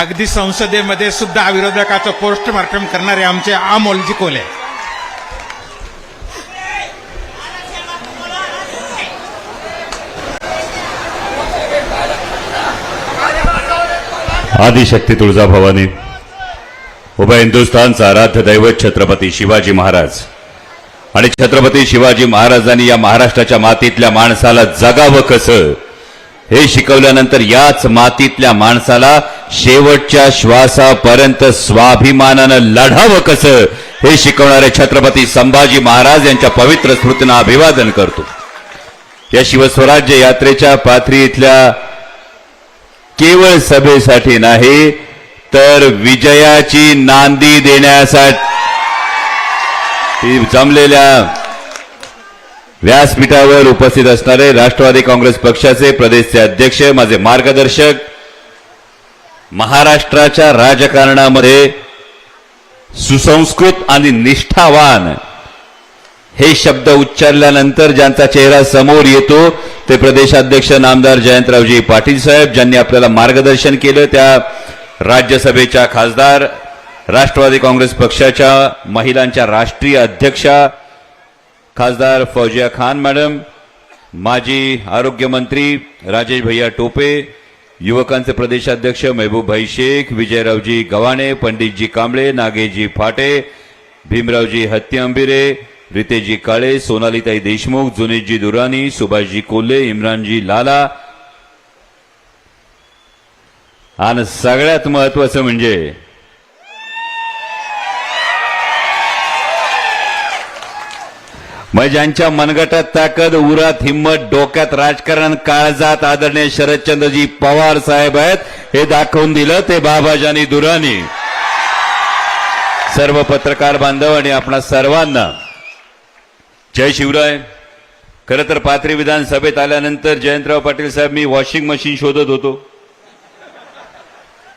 अगदी संसदेमध्ये सुद्धा विरोधकाचं पोस्टमार्टम करणारे आमचे आमोलजी कोले आदिशक्ती तुळजाभवानी उभय हिंदुस्थानचा आराध्य दैवत छत्रपती शिवाजी महाराज. आणि छत्रपती शिवाजी महाराजांनी या महाराष्ट्राच्या मातीतल्या माणसाला जगावं कसं हे शिकवल्यानंतर याच मातीतल्या माणसाला शेवटच्या श्वासापर्यंत स्वाभिमानानं लढावं कसं हे शिकवणारे छत्रपती संभाजी महाराज यांच्या पवित्र स्मृतींना अभिवादन करतो. या शिवस्वराज्य यात्रेच्या पाथरी इथल्या केवळ सभेसाठी नाही तर विजयाची नांदी देण्यासाठी जमलेल्या व्यासपीठावर उपस्थित असणारे राष्ट्रवादी काँग्रेस पक्षाचे प्रदेशचे अध्यक्ष माझे मार्गदर्शक महाराष्ट्राच्या राजकारणामध्ये सुसंस्कृत आणि निष्ठावान हे शब्द उच्चारल्यानंतर ज्यांचा चेहरा समोर येतो ते प्रदेशाध्यक्ष नामदार जयंतरावजी पाटील साहेब ज्यांनी आपल्याला मार्गदर्शन केलं त्या राज्यसभेच्या खासदार राष्ट्रवादी काँग्रेस पक्षाच्या महिलांच्या राष्ट्रीय अध्यक्षा खासदार फौजिया खान मॅडम माजी आरोग्यमंत्री राजेश भैया टोपे युवकांचे प्रदेशाध्यक्ष मेहबूबभाई शेख विजयरावजी गव्हाणे पंडितजी कांबळे नागेजी फाटे भीमरावजी हत्तीआंबिरे रितेजी काळे सोनालीताई देशमुख जुनेजी दुरानी सुभाषजी कोल्हे इम्रानजी लाला. आणि सगळ्यात महत्वाचं म्हणजे मग ज्यांच्या मनगटात ताकद उरात हिंमत डोक्यात राजकारण काळजात आदरणीय शरदचंद्रजी पवार साहेब आहेत हे दाखवून दिलं ते बाबाजानी दुरानी. सर्व पत्रकार बांधव आणि आपणा सर्वांना जय शिवराय. खरं तर पाथरी विधानसभेत आल्यानंतर जयंतराव पाटील साहेब मी वॉशिंग मशीन शोधत होतो.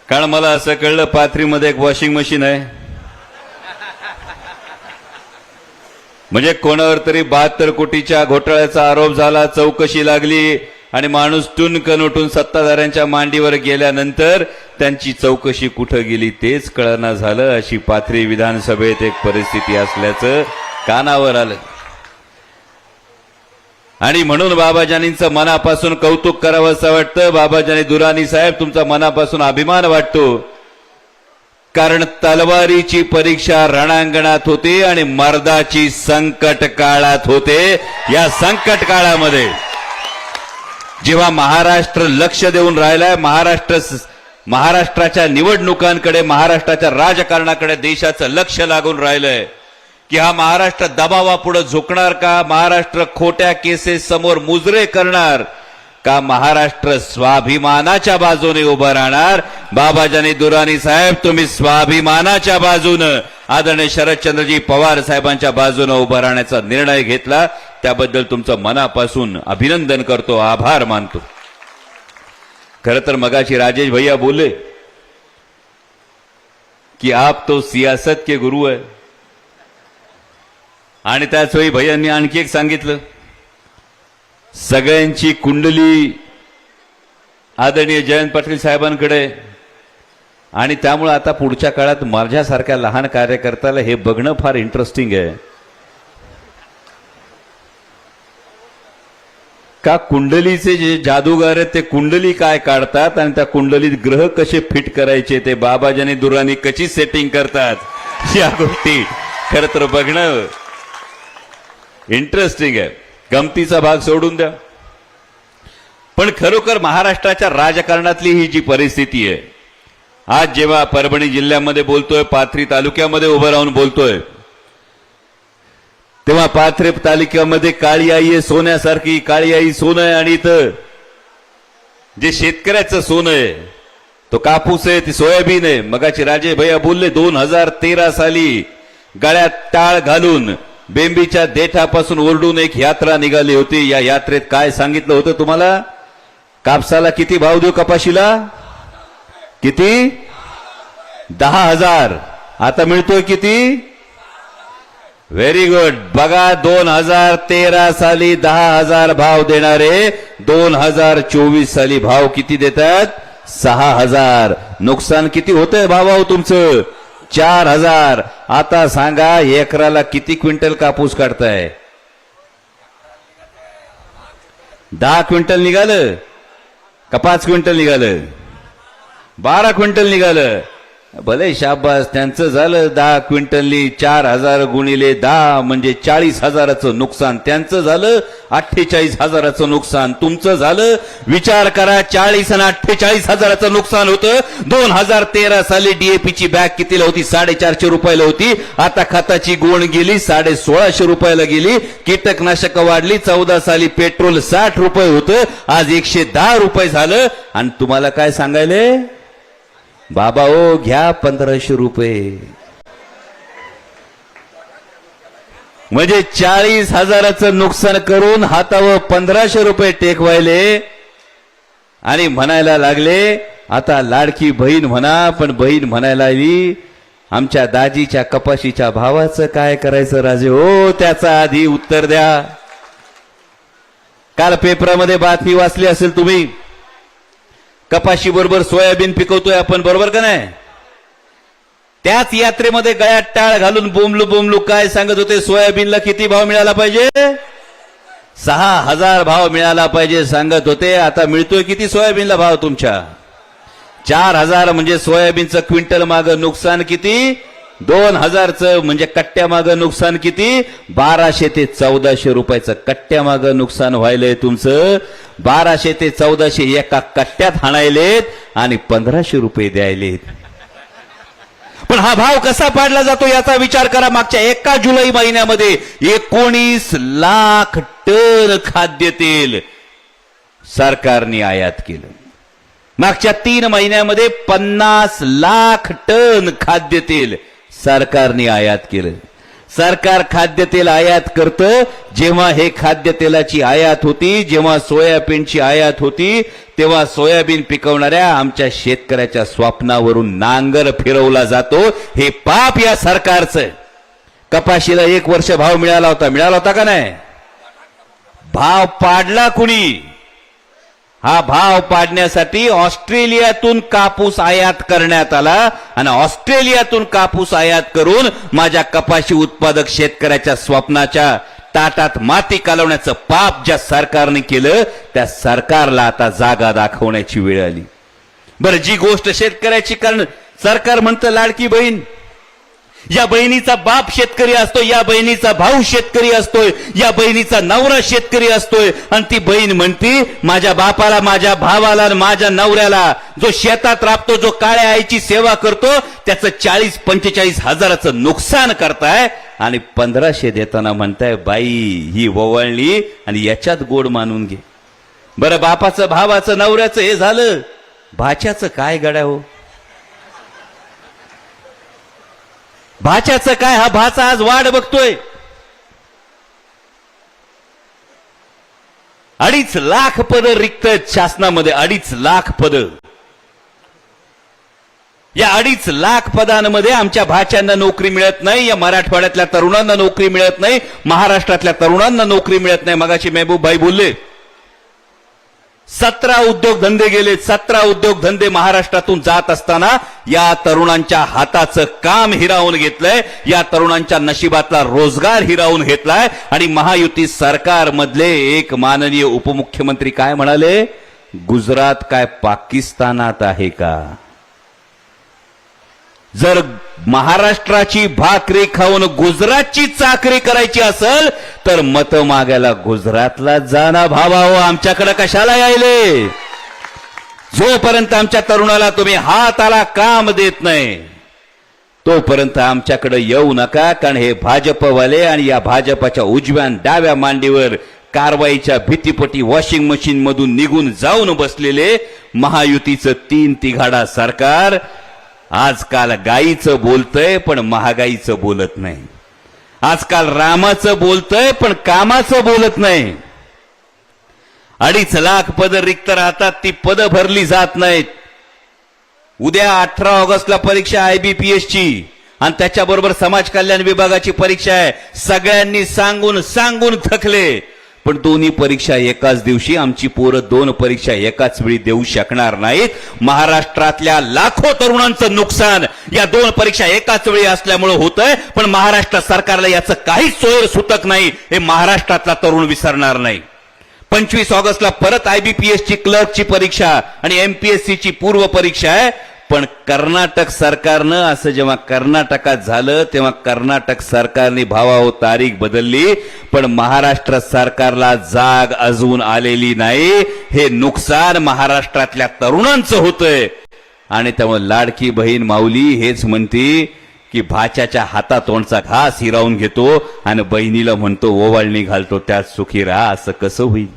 कारण मला असं कळलं पाथरीमध्ये एक वॉशिंग मशीन आहे. म्हणजे कोणावर तरी बहात्तर कोटीच्या घोटाळ्याचा आरोप झाला चौकशी लागली आणि माणूस टुनकन उठून सत्ताधाऱ्यांच्या मांडीवर गेल्यानंतर त्यांची चौकशी कुठं गेली तेच कळना झालं. अशी पाथरी विधानसभेत एक परिस्थिती असल्याचं कानावर आलं. आणि म्हणून बाबाजानींचं मनापासून कौतुक करावं असं वाटतं. बाबाजानी दुरानी साहेब तुमचा मनापासून अभिमान वाटतो. कारण तलवारीची परीक्षा रणांगणात होते आणि मर्दाची संकट काळात होते. या संकट काळामध्ये जेव्हा महाराष्ट्र लक्ष देऊन राहिलाय महाराष्ट्र महाराष्ट्राच्या निवडणुकांकडे महाराष्ट्राच्या राजकारणाकडे देशाचं लक्ष लागून राहिलंय. की हा महाराष्ट्र दबावापुढे झुकणार का? महाराष्ट्र खोट्या केसेस समोर मुजरे करणार? का महाराष्ट्र स्वाभिमानाच्या बाजूने उभं राहणार? बाबाजानी दुरानी साहेब तुम्ही स्वाभिमानाच्या बाजूनं आदरणीय शरदचंद्रजी पवार साहेबांच्या बाजूनं उभं राहण्याचा निर्णय घेतला. त्याबद्दल तुमचं मनापासून अभिनंदन करतो आभार मानतो. खरं तर मगाशी राजेश भैया बोले की आप तो सियासत के गुरु आहे आणि त्याच वेळी भैयांनी आणखी एक सांगितलं. सगळ्यांची कुंडली आदरणीय जयंत पाटील साहेबांकडे. आणि त्यामुळे आता पुढच्या काळात माझ्यासारख्या लहान कार्यकर्त्याला हे बघणं फार इंटरेस्टिंग आहे. का कुंडलीचे जे जादूगार आहेत ते कुंडली काय काढतात आणि त्या कुंडलीत ग्रह कसे फिट करायचे ते बाबाजानी दुरानी कशी सेटिंग करतात या गोष्टी खरं तर बघणं इंटरेस्टिंग आहे. गमतीचा भाग सोडून द्या. पण खरोखर महाराष्ट्राच्या राजकारणातली ही जी परिस्थिती आहे आज जेव्हा परभणी जिल्ह्यामध्ये बोलतोय पाथरी तालुक्यामध्ये उभं राहून बोलतोय तेव्हा पाथरी तालुक्यामध्ये काळी आई आहे सोन्यासारखी काळी आई सोनं आहे आणि इथं जे शेतकऱ्याचं सोनं आहे तो कापूस आहे ती सोयाबीन आहे मगाची राजे भैया बोलले दोन हजार तेरा साली गळ्यात टाळ घालून बेंबीच्या देठापासून ओरडून एक यात्रा निघाली होती. या यात्रेत काय सांगितलं होतं तुम्हाला? कापसाला किती भाव देऊ कपाशीला? किती? दहा हजार. आता मिळतोय किती? व्हेरी गुड बघा दोन हजार तेरा साली दहा हजार भाव देणारे दोन हजार चोवीस साली भाव किती देतात? सहा हजार. नुकसान किती होतंय भावाहो तुमचं? चार हजार. आता सांगा एकराला किती क्विंटल कापूस काढताय? दहा क्विंटल निघालं का पाच क्विंटल निघालं? बारा क्विंटल निघालं. भले शाबास त्यांचं झालं दहा क्विंटलनी चार हजार गुणिले दहा म्हणजे चाळीस हजाराचं नुकसान. त्यांचं झालं अठ्ठेचाळीस हजाराचं नुकसान. तुमचं झालं विचार करा चाळीस आणि अठ्ठेचाळीस हजाराचं नुकसान होतं. दोन हजार तेरा साली डीएपीची बॅग कितीला होती? साडेचारशे रुपयाला होती. आता खताची गोण गेली साडे सोळाशे रुपयाला गेली. कीटकनाशक वाढली चौदा साली पेट्रोल साठ रुपये होतं. आज एकशे दहा रुपये झालं. आणि तुम्हाला काय सांगायले? बाबा ओ घ्या पंधराशे रुपये. म्हणजे चाळीस हजाराचं नुकसान करून हातावर पंधराशे रुपये टेकवायले आणि म्हणायला लागले आता लाडकी बहीण म्हणा पण बहीण म्हणायला आली आमच्या दाजीच्या कपाशीच्या भावाचं काय करायचं राजे? हो त्याचा आधी उत्तर द्या. काल पेपरामध्ये बातमी वाचली असेल तुम्ही. कपाशी बरोबर सोयाबीन पिकवतोय आपण बरोबर का नाही? त्याच यात्रेमध्ये गळ्यात टाळ घालून बोमलू बोमलू काय सांगत होते? सोयाबीनला किती भाव मिळाला पाहिजे? सहा हजार भाव मिळाला पाहिजे सांगत होते. आता मिळतोय किती सोयाबीनला भाव तुमच्या? चार हजार म्हणजे सोयाबीनचं क्विंटल माग नुकसान किती? दोन हजारचं म्हणजे कट्ट्यामागं नुकसान किती? बाराशे ते चौदाशे रुपयाचं कट्ट्यामागं नुकसान व्हायलंय तुमचं. बाराशे ते चौदाशे एका कट्ट्यात हाणायलेत आणि पंधराशे रुपये द्यायलेत. पण हा भाव कसा पाडला जातो याचा विचार करा मागच्या एका जुलै महिन्यामध्ये एकोणीस लाख टन खाद्यतेल सरकारने आयात केलं. मागच्या तीन महिन्यामध्ये पन्नास लाख टन खाद्यतेल सरकारने आयात केलं. सरकार खाद्यतेल आयात करतं जेव्हा हे खाद्यतेलाची आयात होती जेव्हा सोयाबीनची आयात होती तेव्हा सोयाबीन पिकवणाऱ्या आमच्या शेतकऱ्याच्या स्वप्नावरून नांगर फिरवला जातो. हे पाप या सरकारचं. कपाशीला एक वर्ष भाव मिळाला होता. मिळाला होता का नाही? भाव पाडला कुणी? हा भाव पाडण्यासाठी ऑस्ट्रेलियातून कापूस आयात करण्यात आला आणि ऑस्ट्रेलियातून कापूस आयात करून माझ्या कपाशी उत्पादक शेतकऱ्याच्या स्वप्नाच्या ताटात माती कालवण्याचं पाप ज्या सरकारने केलं त्या सरकारला आता जागा दाखवण्याची वेळ आली. बरं जी गोष्ट शेतकऱ्याची कारण सरकार म्हणतं लाडकी बहीण या बहिणीचा बाप शेतकरी असतो या बहिणीचा भाऊ शेतकरी असतोय या बहिणीचा नवरा शेतकरी असतोय. आणि ती बहीण म्हणती माझ्या बापाला माझ्या भावाला आणि माझ्या नवऱ्याला जो शेतात राबतो जो काळ्या आईची सेवा करतो त्याचं चाळीस पंचेचाळीस हजाराचं नुकसान करताय आणि पंधराशे देताना म्हणताय बाई ही ववळली आणि याच्यात गोड मानून घे. बरं बापाचं भावाचं नवऱ्याचं हे झालं. भाच्याचं काय गड्या हो? भाच्याचं काय? हा भाचा आज वाढ बघतोय. अडीच लाख पद रिक्त शासनामध्ये अडीच लाख पद. या अडीच लाख पदांमध्ये आमच्या भाच्यांना नोकरी मिळत नाही या मराठवाड्यातल्या तरुणांना नोकरी मिळत नाही महाराष्ट्रातल्या तरुणांना नोकरी मिळत नाही. मगाशी मेहबूब भाई बोलले सतरा उद्योगधंदे गेले सतरा उद्योगधंदे महाराष्ट्रातून जात असताना या तरुणांच्या हाताचं काम हिरावून घेतलंय या तरुणांच्या नशिबातला रोजगार हिरावून घेतलाय आणि महायुती सरकार मधले एक माननीय उपमुख्यमंत्री काय म्हणाले? गुजरात काय पाकिस्तानात आहे का? जर महाराष्ट्राची भाकरी खाऊन गुजरातची चाकरी करायची असेल तर मत मागायला गुजरातला जाणा भावा हो आमच्याकडे कशाला यायले? जोपर्यंत आमच्या तरुणाला तुम्ही हाताला काम देत नाही तोपर्यंत आमच्याकडे येऊ नका कारण हे भाजपवाले आणि या भाजपाच्या उजव्या डाव्या मांडीवर कारवाईच्या भीतीपटी वॉशिंग मशीन मधून निघून जाऊन बसलेले महायुतीचं तीन तिघाडा सरकार आजकाल गाईचं बोलतंय पण महागाईचं बोलत नाही. आजकाल रामाचं बोलतंय पण कामाचं बोलत नाही. अडीच लाख पद रिक्त राहतात ती पद भरली जात नाहीत. उद्या अठरा ऑगस्टला परीक्षा आयबीपीएस ची आणि त्याच्याबरोबर समाज कल्याण विभागाची परीक्षा आहे. सगळ्यांनी सांगून सांगून थकले. पण दोन्ही परीक्षा एकाच दिवशी आमची पोरं दोन परीक्षा एकाच वेळी देऊ शकणार नाहीत. महाराष्ट्रातल्या लाखो तरुणांचं नुकसान या दोन परीक्षा एकाच वेळी असल्यामुळे होतंय पण महाराष्ट्र सरकारला याचं काहीच सोयर सुतक नाही हे महाराष्ट्रातला तरुण विसरणार नाही. पंचवीस ऑगस्टला परत आयबीपीएसची क्लर्कची परीक्षा आणि एमपीएससीची पूर्व परीक्षा आहे. पण कर्नाटक सरकारनं असं जेव्हा कर्नाटकात झालं तेव्हा कर्नाटक सरकारने भावाहो तारीख बदलली पण महाराष्ट्र सरकारला जाग अजून आलेली नाही. हे नुकसान महाराष्ट्रातल्या तरुणांचं होतंय. आणि त्यामुळे लाडकी बहीण माऊली हेच म्हणते की भाच्याच्या हातातोंडचा घास हिरावून घेतो आणि बहिणीला म्हणतो ओवाळणी घालतो त्यात सुखी राहा असं कसं होईल?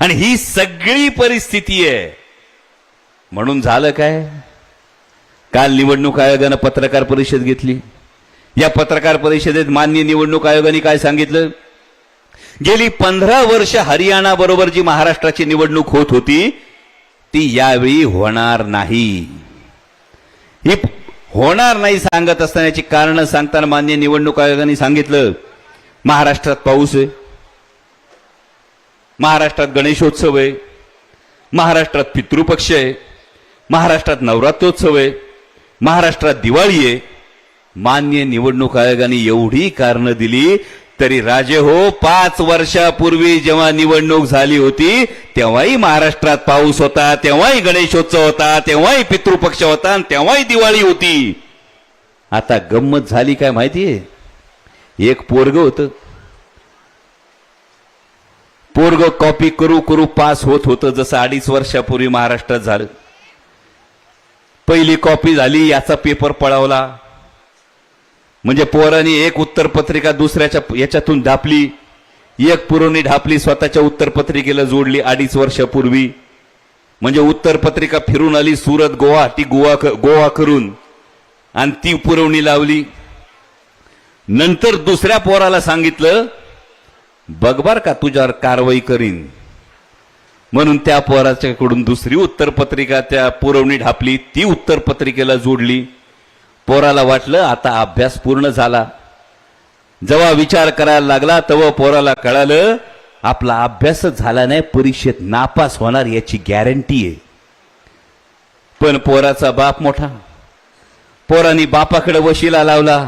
आणि ही सगळी परिस्थिती आहे. म्हणून झालं काय? काल निवडणूक आयोगानं पत्रकार परिषद घेतली. या पत्रकार परिषदेत मान्य निवडणूक आयोगाने काय सांगितलं? गेली पंधरा वर्ष हरियाणा बरोबर जी महाराष्ट्राची निवडणूक होत होती ती यावेळी होणार नाही. ही होणार नाही सांगत असतानाची कारणं सांगताना मान्य निवडणूक आयोगाने सांगितलं. महाराष्ट्रात पाऊस आहे. महाराष्ट्रात गणेशोत्सव आहे. महाराष्ट्रात पितृपक्ष आहे. महाराष्ट्रात नवरात्रोत्सव आहे महाराष्ट्रात दिवाळी आहे. मान्य निवडणूक आयोगाने एवढी कारणं दिली तरी राजे हो पाच वर्षापूर्वी जेव्हा निवडणूक झाली होती तेव्हाही महाराष्ट्रात पाऊस होता तेव्हाही गणेशोत्सव होता तेव्हाही पितृपक्ष होता आणि तेव्हाही दिवाळी होती. आता गंमत झाली काय माहितीये? एक पोरग होतं. पोरग कॉपी करू करू पास होत होतं जसं अडीच वर्षापूर्वी महाराष्ट्रात झालं. पहिली कॉपी झाली याचा पेपर पळवला. म्हणजे पोरांनी एक उत्तरपत्रिका दुसऱ्याच्या याच्यातून ढापली. एक पुरवणी ढापली स्वतःच्या उत्तरपत्रिकेला जोडली अडीच वर्षापूर्वी. म्हणजे उत्तरपत्रिका फिरून आली सुरत ती गोवा गोवा करून. आणि ती पुरवणी लावली. नंतर दुसऱ्या पोराला सांगितलं बघ बर का तुझ्यावर कारवाई करीन. म्हणून त्या पोराच्याकडून दुसरी उत्तरपत्रिका त्या पुरवणी ढापली ती उत्तरपत्रिकेला जोडली. पोराला वाटलं आता अभ्यास पूर्ण झाला. जेव्हा विचार करायला लागला तेव्हा पोराला कळालं आपला अभ्यासच झाला नाही परीक्षेत नापास होणार याची गॅरंटी आहे. पण पोराचा बाप मोठा. पोरानी बापाकडे वशिला लावला.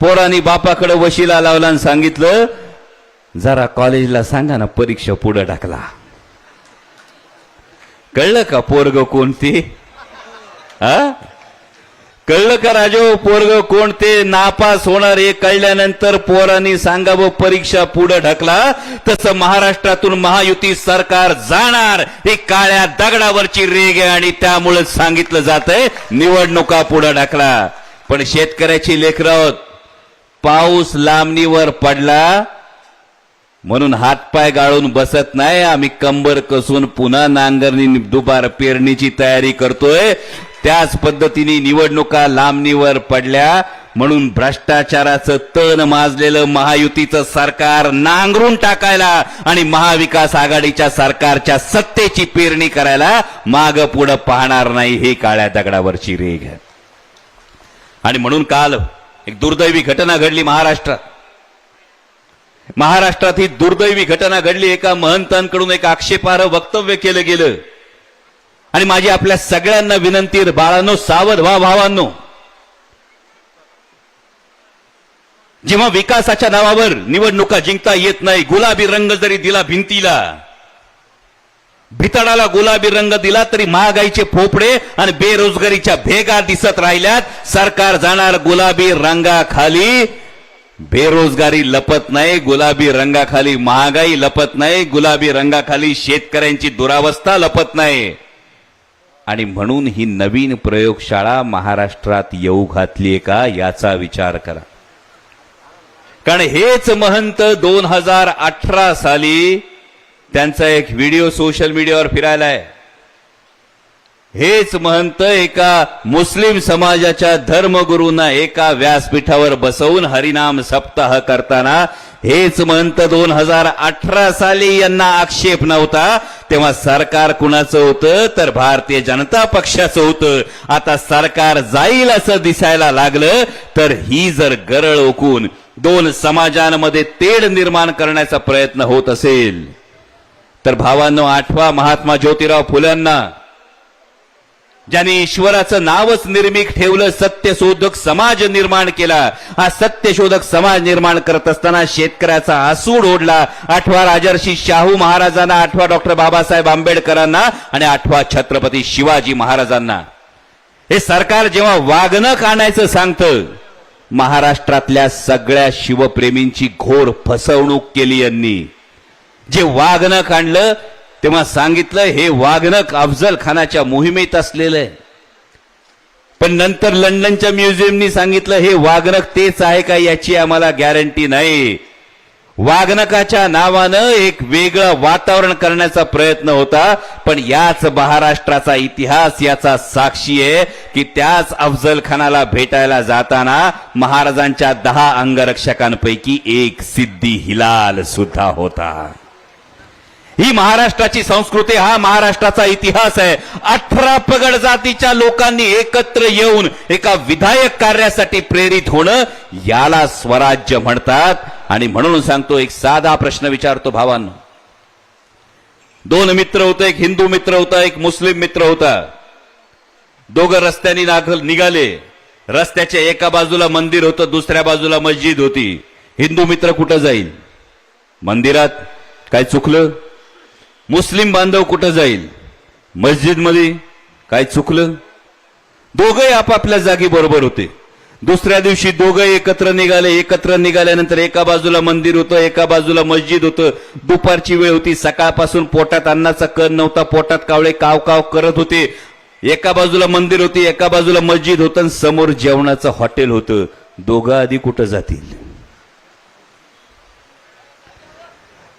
पोरानी बापाकडे वशिला लावला आणि सांगितलं जरा कॉलेजला सांगा ना परीक्षा पुढे टाकला कळलं का पोरग कोणती हा? कळलं का राजो पोरग कोणते नापास होणार हे कळल्यानंतर पोरांनी सांगावं परीक्षा पुढे ढकला. तसं महाराष्ट्रातून महायुती सरकार जाणार. ही काळ्या दगडावरची रेग आहे आणि त्यामुळे सांगितलं जातंय निवडणुका पुढे ढकला. पण शेतकऱ्याची लेकरावत पाऊस लांबणीवर पडला. म्हणून हातपाय गाळून बसत नाही. आम्ही कंबर कसून पुन्हा नांगरणी दुबार पेरणीची तयारी करतोय. त्याच पद्धतीने निवडणुका लांबणीवर पडल्या. म्हणून भ्रष्टाचाराचं तण माजलेलं महायुतीचं सरकार नांगरून टाकायला आणि महाविकास आघाडीच्या सरकारच्या सत्तेची पेरणी करायला माग पुढं पाहणार नाही हे काळ्या दगडावरची रेघ. आहे आणि म्हणून काल एक दुर्दैवी घटना घडली महाराष्ट्रात. महाराष्ट्रात ही दुर्दैवी घटना घडली. एका महंतांकडून एक आक्षेपार्ह वक्तव्य केलं गेलं. आणि माझी आपल्या सगळ्यांना विनंती बाळांनो सावध व्हा भावांनो. जेव्हा विकासाच्या नावावर निवडणुका जिंकता येत नाही गुलाबी रंग जरी दिला भिंतीला भितडाला गुलाबी रंग दिला तरी महागाईचे फोपडे आणि बेरोजगारीच्या भेगा दिसत राहिल्यात. सरकार जाणार गुलाबी रंगाखाली. बेरोजगारी लपत नाही गुलाबी रंगाखाली महागाई लपत नाही गुलाबी रंगाखाली शेतकऱ्यांची दुरावस्था लपत नाही. आणि म्हणून ही नवीन प्रयोगशाळा महाराष्ट्रात येऊ घातलीये का याचा विचार करा. कारण हेच महंत दोन हजार अठरा साली त्यांचा एक व्हिडिओ सोशल मीडियावर फिरायला आहे हेच महंत एका मुस्लिम समाजाच्या धर्मगुरूंना एका व्यासपीठावर बसवून हरिनाम सप्ताह करताना हेच महंत दोन हजार अठरा साली यांना आक्षेप नव्हता. तेव्हा सरकार कुणाचं होतं? तर भारतीय जनता पक्षाचं होतं. आता सरकार जाईल असं दिसायला लागलं तर ही जर गरळ ओकून दोन समाजांमध्ये तेढ निर्माण करण्याचा प्रयत्न होत असेल. तर भावांनो आठवा महात्मा ज्योतिराव फुल्यांना ज्यांनी ईश्वराचं नावच निर्मिक ठेवलं सत्यशोधक समाज निर्माण केला. हा सत्यशोधक समाज निर्माण करत असताना शेतकऱ्याचा आसूड ओढला. आठवा राजर्षी शाहू महाराजांना आठवा डॉक्टर बाबासाहेब आंबेडकरांना आणि आठवा छत्रपती शिवाजी महाराजांना. हे सरकार जेव्हा वागणं काढायचं सांगतं महाराष्ट्रातल्या सगळ्या शिवप्रेमींची घोर फसवणूक केली यांनी. जे वागणं काढलं तेव्हा सांगितलं हे वाघनक अफजल खानाच्या मोहिमेत असलेलं आहे पण नंतर लंडनच्या म्युझियमनी सांगितलं हे वाघनक तेच आहे का याची आम्हाला गॅरंटी नाही? वाघनकाच्या नावानं एक वेगळं वातावरण करण्याचा प्रयत्न होता पण याच महाराष्ट्राचा इतिहास याचा साक्षी आहे की त्याच अफजल खानाला भेटायला जाताना महाराजांच्या दहा अंगरक्षकांपैकी एक सिद्धी हिलाल सुद्धा होता. ही महाराष्ट्राची संस्कृती हा महाराष्ट्राचा इतिहास आहे. अठरा पगड जातीच्या लोकांनी एकत्र येऊन एका विधायक कार्यासाठी प्रेरित होणं याला स्वराज्य म्हणतात. आणि म्हणून सांगतो एक साधा प्रश्न विचारतो भावांनो. दोन मित्र होते एक हिंदू मित्र होता एक मुस्लिम मित्र होता. दोघं रस्त्याने नागल निघाले. रस्त्याच्या एका बाजूला मंदिर होतं दुसऱ्या बाजूला मस्जिद होती. हिंदू मित्र कुठं जाईल? मंदिरात काय चुकलं? मुस्लिम बांधव कुठं जाईल? मस्जिदमध्ये काय चुकलं? दोघंही आपापल्या जागी बरोबर होते. दुसऱ्या दिवशी दोघं एकत्र निघाले. एकत्र निघाल्यानंतर एका बाजूला मंदिर होतं एका बाजूला मस्जिद होतं. दुपारची वेळ होती. सकाळपासून पोटात अन्नाचा कण नव्हता. पोटात कावळे काव काव करत होते. एका बाजूला मंदिर होते एका बाजूला मस्जिद होतं आणि समोर जेवणाचं हॉटेल होतं. दोघं आधी कुठं जातील?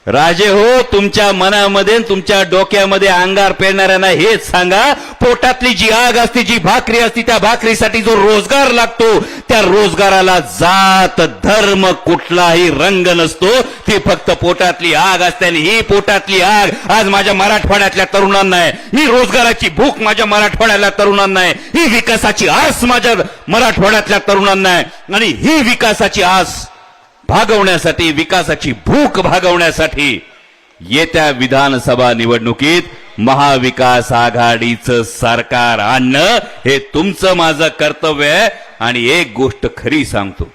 राजे हो तुमच्या मनामध्ये तुमच्या डोक्यामध्ये अंगार पेरणाऱ्यांना हेच सांगा पोटातली जी आग असते जी भाकरी असते त्या भाकरीसाठी जो रोजगार लागतो त्या रोजगाराला जात धर्म कुठलाही रंग नसतो. ती फक्त पोटातली आग असते आणि ही पोटातली आग आज माझ्या मराठवाड्यातल्या तरुणांना आहे. ही रोजगाराची भूक माझ्या मराठवाड्यातल्या तरुणांना आहे. ही विकासाची आस माझ्या मराठवाड्यातल्या तरुणांना आहे. आणि ही विकासाची आस भागवण्यासाठी विकासाची भूक भागवण्यासाठी येत्या विधानसभा निवडणुकीत महाविकास आघाडीचं सरकार आणणं हे तुमचं माझं कर्तव्य आहे. आणि एक गोष्ट खरी सांगतो.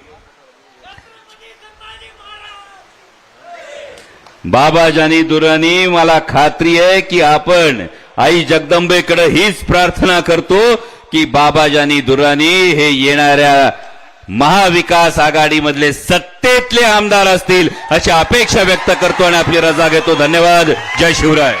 बाबाजानी दुरानी मला खात्री आहे की आपण आई जगदंबेकडे हीच प्रार्थना करतो की बाबाजानी दुरानी हे येणाऱ्या महाविकास आघाडीमधले सत्तेतले आमदार असतील अशी अपेक्षा व्यक्त करतो आणि आपली रजा घेतो. धन्यवाद. जय शिवराय.